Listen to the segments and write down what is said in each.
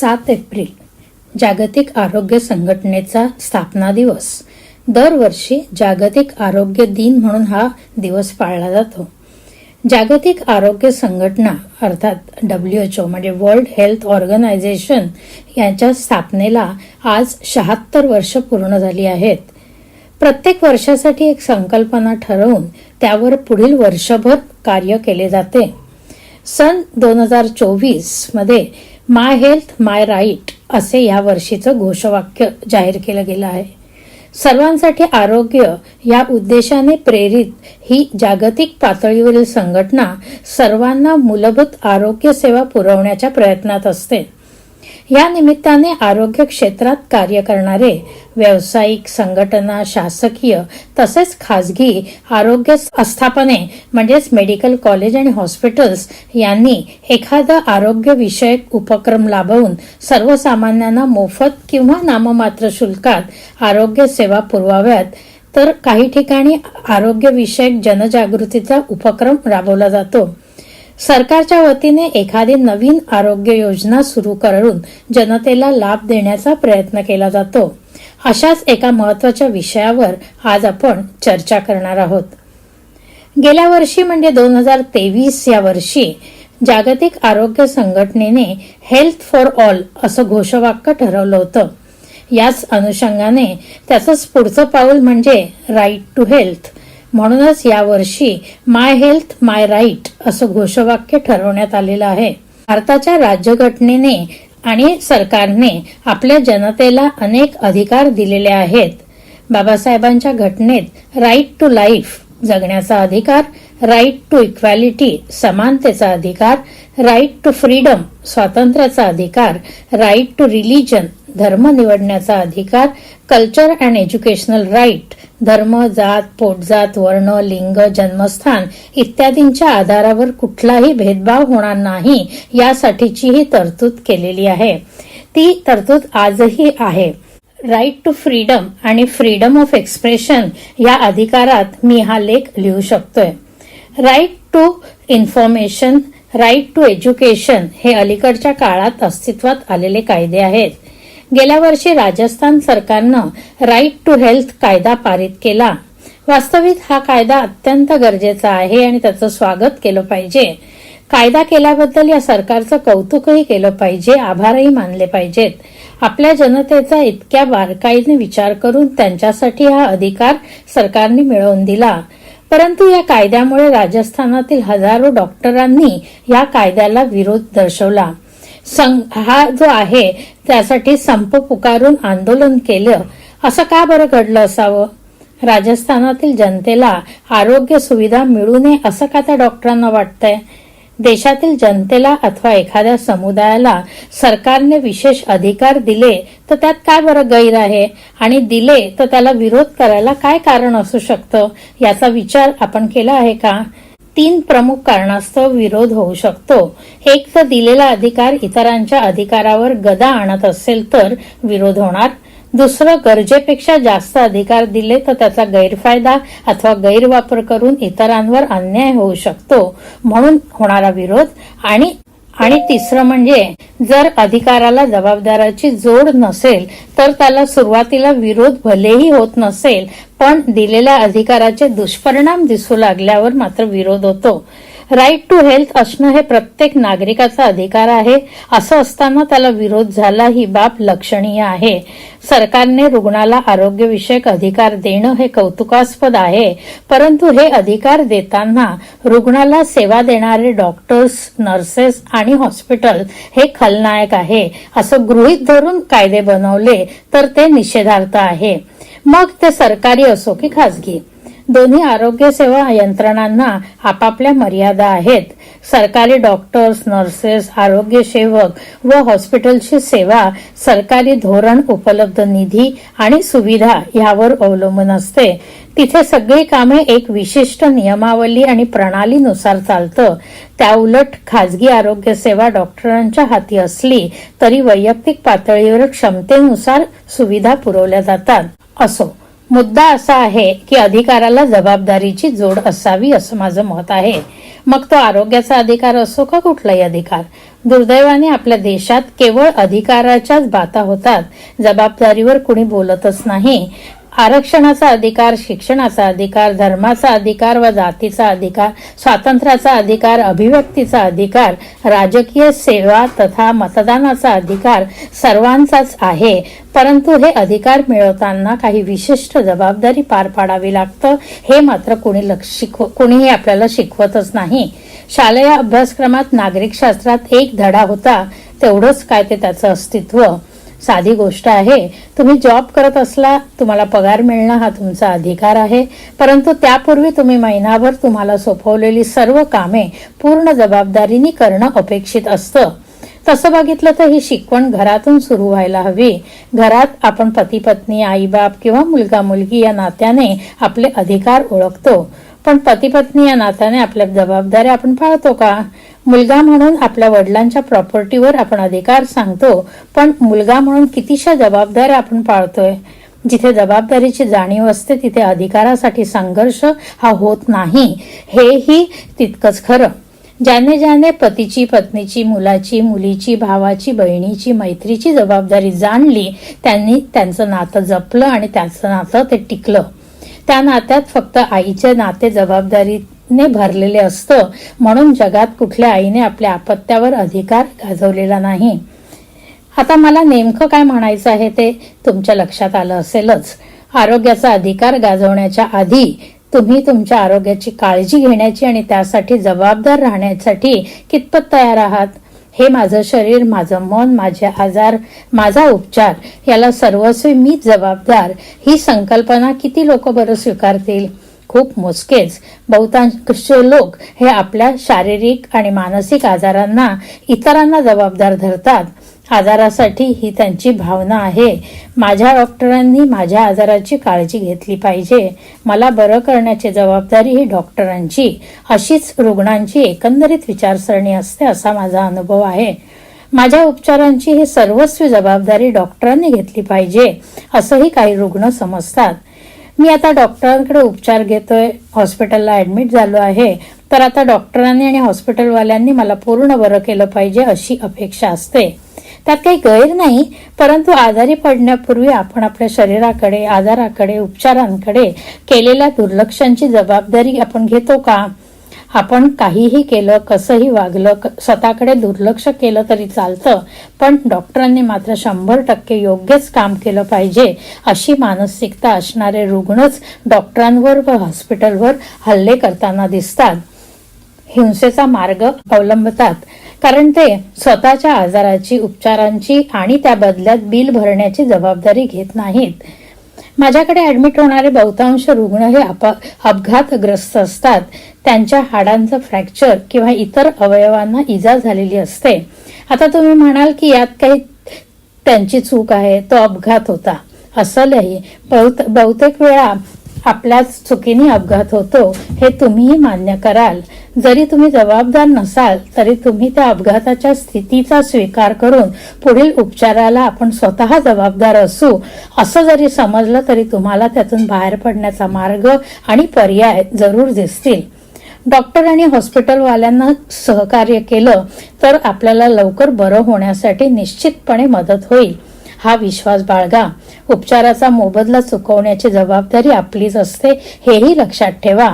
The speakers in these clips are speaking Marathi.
सात एप्रिल जागतिक आरोग्य संघटनेचा स्थापना दिवस. दरवर्षी जागतिक आरोग्य दिन म्हणून हा दिवस पाळला जातो. जागतिक आरोग्य संघटना अर्थात डब्ल्यू एच ओ म्हणजे वर्ल्ड हेल्थ ऑर्गनायझेशन यांच्या स्थापनेला आज शहात्तर वर्ष पूर्ण झाली आहेत. प्रत्येक वर्षासाठी एक संकल्पना ठरवून त्यावर पुढील वर्षभर कार्य केले जाते. सन दोन हजार चोवीसमध्ये माय हेल्थ माय राईट असे या वर्षीचं घोषवाक्य जाहीर केलं गेलं आहे. सर्वांसाठी आरोग्य या उद्देशाने प्रेरित ही जागतिक पातळीवरील संघटना सर्वांना मूलभूत आरोग्य सेवा पुरवण्याच्या प्रयत्नात असते. या निमित्ताने आरोग्य क्षेत्रात कार्य करणारे व्यावसायिक संघटना शासकीय तसेच खासगी आरोग्य आस्थापने म्हणजेच मेडिकल कॉलेज आणि हॉस्पिटल्स यांनी एखादा आरोग्य विषयक उपक्रम लाभवून सर्वसामान्यांना मोफत किंवा नाममात्र शुल्कात आरोग्य सेवा पुरवाव्यात तर काही ठिकाणी आरोग्यविषयक जनजागृतीचा उपक्रम राबवला जातो. सरकारच्या वतीने एखादी नवीन आरोग्य योजना सुरू करून जनतेला लाभ देण्याचा प्रयत्न केला जातो. अशाच एका महत्त्वाच्या विषयावर आज आपण चर्चा करणार आहोत. गेल्या वर्षी म्हणजे दोन हजार तेवीस या वर्षी जागतिक आरोग्य संघटनेने हेल्थ फॉर ऑल असं घोषवाक्य ठरवलं होतं. याच अनुषंगाने त्याचंच पुढचं पाऊल म्हणजे राईट टू हेल्थ म्हणूनच यावर्षी माय हेल्थ माय राईट असं घोषवाक्य ठरवण्यात आलेलं आहे. भारताच्या राज्यघटनेने आणि सरकारने आपल्या जनतेला अनेक अधिकार दिलेले आहेत. बाबासाहेबांच्या घटनेत राईट टू लाईफ जगण्याचा अधिकार राईट टू इक्वॅलिटी समानतेचा अधिकार राईट टू फ्रीडम स्वातंत्र्याचा अधिकार राईट टू रिलीजन धर्म निवडण्याचा अधिकार कल्चर अँड एज्युकेशनल राईट धर्म जात पोटजात वर्ण लिंग जन्मस्थान इत्यादींच्या आधारावर कुठलाही भेदभाव होणार नाही यासाठीची ही तरतूद केलेली आहे. ती तरतूद आजही आहे. राईट टू फ्रीडम आणि फ्रीडम ऑफ एक्सप्रेशन या अधिकारात मी हा लेख लिहू शकतोय. Right to information right to education हे अलीकडच्या काळात अस्तित्वात आलेले कायदे आहेत. गेल्या वर्षी राजस्थान सरकारनं राईट टू हेल्थ कायदा पारित केला. वास्तविक हा कायदा अत्यंत गरजेचा आहे आणि त्याचं स्वागत केलं पाहिजे. कायदा केल्याबद्दल या सरकारचं कौतुकही केलं पाहिजे आभारही मानले पाहिजेत. आपल्या जनतेचा इतक्या बारकाईने विचार करून त्यांच्यासाठी हा अधिकार सरकारने मिळवून दिला. परंतु या कायद्यामुळे राजस्थानातील हजारो डॉक्टरांनी या कायद्याला विरोध दर्शवला. हा जो आहे त्यासाठी संप पुकारून आंदोलन केलं. असं का बरं घडलं असावं? राजस्थानातील जनतेला आरोग्य सुविधा मिळू नये असं का त्या डॉक्टरांना वाटतंय? देशातील जनतेला अथवा एखाद्या समुदायाला सरकारने विशेष अधिकार दिले तर त्यात काय बरं गैर आहे? आणि दिले तर त्याला विरोध करायला काय कारण असू शकतं? याचा विचार आपण केला आहे का? तीन प्रमुख कारणास्तव विरोध होऊ शकतो. एक तर दिलेला अधिकार इतरांच्या अधिकारावर गदा आणत असेल तर विरोध होणार दुसरं गरजेपेक्षा जास्त अधिकार दिले तर त्याचा गैरफायदा अथवा गैरवापर करून इतरांवर अन्याय होऊ शकतो म्हणून होणारा विरोध. आणि आणि तिसरं म्हणजे जर अधिकाराला जबाबदाराची जोड नसेल तर त्याला सुरुवातीला विरोध भलेही होत नसेल पण दिलेल्या अधिकाराचे दुष्परिणाम दिसू लागल्यावर मात्र विरोध होतो. राईट टू हेल्थ असणं हे प्रत्येक नागरिकाचा अधिकार आहे. असं असताना त्याला विरोध झाला ही बाब लक्षणीय आहे. सरकारने रुग्णाला आरोग्यविषयक अधिकार देणं हे कौतुकास्पद आहे. परंतु हे अधिकार देताना रुग्णाला सेवा देणारे डॉक्टर्स नर्सेस आणि हॉस्पिटल हे खलनायक आहे. असं गृहीत धरून कायदे बनवले तर ते निषेधार्थ आहे. मग ते सरकारी असो की खासगी? दोन्ही आरोग्य सेवा यंत्रणांना आपापल्या मर्यादा आहेत. सरकारी डॉक्टर्स नर्सेस आरोग्य सेवक व हॉस्पिटलची सेवा सरकारी धोरण उपलब्ध निधी आणि सुविधा यावर अवलंबून असते. तिथे सगळी कामे एक विशिष्ट नियमावली आणि प्रणालीनुसार चालतं. त्याउलट खाजगी आरोग्य सेवा डॉक्टरांच्या हाती असली तरी वैयक्तिक पातळीवर क्षमतेनुसार सुविधा पुरवल्या जातात असो. मुद्दा असा आहे की अधिकाराला जबाबदारीची जोड असावी असं माझं मत आहे. मग तो आरोग्याचा अधिकार असो का कुठलाही अधिकार? दुर्दैवाने आपल्या देशात केवळ अधिकाराच्याच बाता होतात. जबाबदारीवर कुणी बोलतच नाही. आरक्षणाचा अधिकार शिक्षणाचा अधिकार धर्माचा अधिकार व जातीचा अधिकार स्वातंत्र्याचा अधिकार अभिव्यक्तीचा अधिकार राजकीय सेवा तथा मतदानाचा अधिकार सर्वांचाच आहे. परंतु हे अधिकार मिळवताना काही विशिष्ट जबाबदारी पार पाडावी लागतं हे मात्र कुणी लक्ष शिकव कुणीही आपल्याला शिकवतच नाही. शालेय अभ्यासक्रमात नागरिक शास्त्रात एक धडा होता तेवढंच काय ते त्याचं अस्तित्व. साधी गोष्ट आहे. तुम्ही जॉब करत असला तुम्हाला पगार मिळणं हा तुमचा अधिकार आहे. परंतु त्यापूर्वी तुम्ही महिनाभर तुम्हाला सोपवलेली सर्व कामे पूर्ण जबाबदारीने करणं अपेक्षित असतं. तसं बघितलं तर ही शिकवण घरातून सुरू व्हायला हवी. घरात आपण पती पत्नी आई बाप किंवा मुलगा मुलगी या नात्याने आपले अधिकार ओळखतो. पण पती पत्नी या नात्याने आपल्या जबाबदाऱ्या आपण पाळतो का? मुलगा म्हणून आपल्या वडिलांच्या प्रॉपर्टीवर आपण अधिकार सांगतो पण मुलगा म्हणून कितीशा जबाबदाऱ्या आपण पाळतोय? जिथे जबाबदारीची जाणीव असते तिथे अधिकारासाठी संघर्ष हा होत नाही. हेही तितकंच खरं. ज्याने ज्याने पतीची पत्नीची मुलाची मुलीची भावाची बहिणीची मैत्रीची जबाबदारी जाणली त्यांनी त्यांचं नातं जपलं आणि त्याचं नातं ते टिकलं. त्या नात्यात फक्त आईचे नाते जबाबदारीने भरलेले असतं. म्हणून जगात कुठल्या आईने आपल्या आपत्यावर अधिकार गाजवलेला नाही. आता मला नेमकं काय म्हणायचं आहे ते तुमच्या लक्षात आलं असेलच. आरोग्याचा अधिकार गाजवण्याच्या आधी तुम्ही तुमच्या आरोग्याची काळजी घेण्याची आणि त्यासाठी जबाबदार राहण्यासाठी कितपत तयार आहात? हे माझं शरीर माझं मन माझे आजार माझा उपचार याला सर्वस्वी मीच जबाबदार. ही संकल्पना किती लोक बरं स्वीकारतील? खूप मोजकेच बहुतांश लोक हे आपल्या शारीरिक आणि मानसिक आजारांना इतरांना जबाबदार धरतात. आजारासाठी ही त्यांची भावना आहे. माझ्या डॉक्टरांनी माझ्या आजाराची काळजी घेतली पाहिजे. मला बरं करण्याची जबाबदारी ही डॉक्टरांची. अशीच रुग्णांची एकंदरीत विचारसरणी असते असा माझा अनुभव आहे. माझ्या उपचारांची ही सर्वस्वी जबाबदारी डॉक्टरांनी घेतली पाहिजे असंही काही रुग्ण समजतात. मी आता डॉक्टरांकडे उपचार घेतोय हॉस्पिटलला ऍडमिट झालो आहे. तर आता डॉक्टरांनी आणि हॉस्पिटलवाल्यांनी मला पूर्ण बरं केलं पाहिजे अशी अपेक्षा असते. त्यात काही गैर नाही परंतु आजारी पडण्यापूर्वी आपण आपल्या शरीराकडे आजाराकडे उपचारांकडे केलेल्या दुर्लक्षांची जबाबदारी आपण घेतो का? आपण काहीही केलं कसंही वागलं स्वतःकडे दुर्लक्ष केलं तरी चालतं पण डॉक्टरांनी मात्र शंभर टक्के योग्यच काम केलं पाहिजे अशी मानसिकता असणारे रुग्णच डॉक्टरांवर व हॉस्पिटलवर हल्ले करताना दिसतात. हिंसेचा मार्ग अवलंबतात. कारण ते स्वतःच्या आजाराची उपचारांची आणि त्या बदल्यात बिल भरण्याची जबाबदारी घेत नाहीत. माझ्याकडे ऍडमिट होणारे बहुतांश रुग्ण हे अपघातग्रस्त असतात. त्यांच्या हाडांचं फ्रॅक्चर किंवा इतर अवयवांना इजा झालेली असते. आता तुम्ही म्हणाल की यात काही त्यांची चूक आहे तो अपघात होता. असलही. बहुतेक वेळा आपल्याच चुकीने अपघात होतो हे तुम्हीही मान्य कराल. जरी तुम्ही जबाबदार नसाल तरी तुम्ही त्या अपघाताच्या स्थितीचा स्वीकार करून पुढील उपचाराला आपण स्वतः जबाबदार असू. असं जरी समजलं तरी तुम्हाला त्यातून बाहेर पडण्याचा मार्ग आणि पर्याय जरूर दिसतील. डॉक्टर आणि हॉस्पिटलवाल्यांना सहकार्य केलं तर आपल्याला लवकर बरं होण्यासाठी निश्चितपणे मदत होईल. हा विश्वास बाळगा. उपचाराचा मोबदला चुकवण्याची जबाबदारी आपलीच असते हेही लक्षात ठेवा.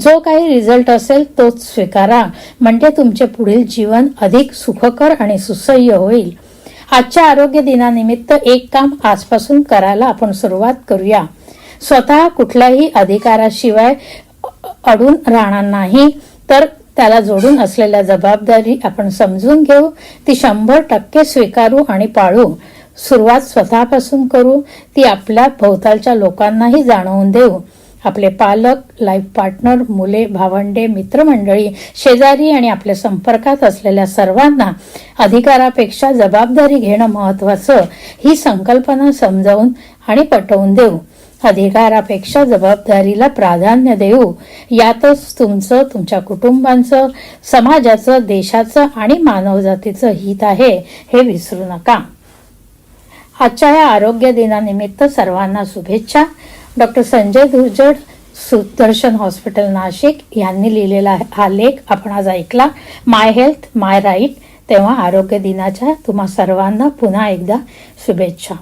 जो काही रिझल्ट असेल तोच स्वीकारा. म्हणजे तुमचे पुढील जीवन अधिक सुखकर आणि सुसह्य होईल. आजच्या आरोग्य दिनानिमित्त एक काम आजपासून करायला आपण सुरुवात करूया. स्वतः कुठल्याही अधिकाराशिवाय अडून राहणार नाही तर त्याला जोडून असलेल्या जबाबदारी आपण समजून घेऊ. ती शंभर टक्के स्वीकारू आणि पाळू. सुरुवात स्वतःपासून करू ती आपल्या भोवतालच्या लोकांनाही जाणवून देऊ. आपले पालक लाईफ पार्टनर मुले भावंडे मित्रमंडळी शेजारी आणि आपल्या संपर्कात असलेल्या सर्वांना अधिकारापेक्षा जबाबदारी घेणं महत्वाचं ही संकल्पना समजावून आणि पटवून देऊ. अधिकारापेक्षा जबाबदारीला प्राधान्य देऊ. यातच तुमचं तुमच्या कुटुंबांचं समाजाचं देशाचं आणि मानवजातीचं हित आहे हे विसरू नका. आजच्या या आरोग्य दिनानिमित्त सर्वांना शुभेच्छा. डॉक्टर संजय धुर्जड सुदर्शन हॉस्पिटल नाशिक यांनी लिहिलेला हा लेख आपण आज ऐकला. My health my right. तेव्हा आरोग्य दिनाच्या तुम्हा सर्वांना पुन्हा एकदा शुभेच्छा.